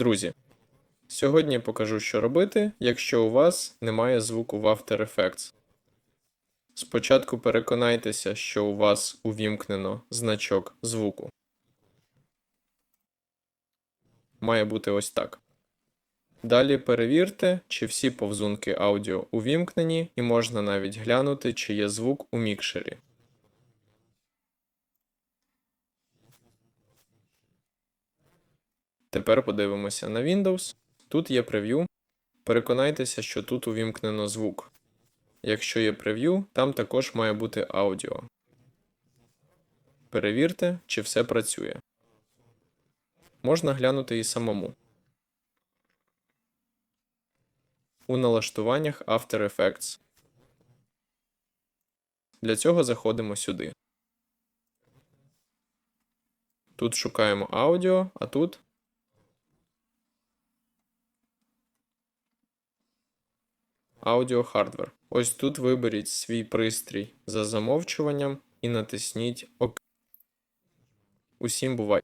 Друзі, сьогодні покажу, що робити, якщо у вас немає звуку в After Effects. Спочатку переконайтеся, що у вас увімкнено значок звуку. Має бути ось так. Далі перевірте, чи всі повзунки аудіо увімкнені, і можна навіть глянути, чи є звук у мікшері. Тепер подивимося на Windows. Тут є прев'ю. Переконайтеся, що тут увімкнено звук. Якщо є прев'ю, там також має бути аудіо. Перевірте, чи все працює. Можна глянути і самому. У налаштуваннях After Effects. Для цього заходимо сюди. Тут шукаємо аудіо, а тут Hardware. Ось тут виберіть свій пристрій за замовчуванням і натисніть ОК. Усім бувай!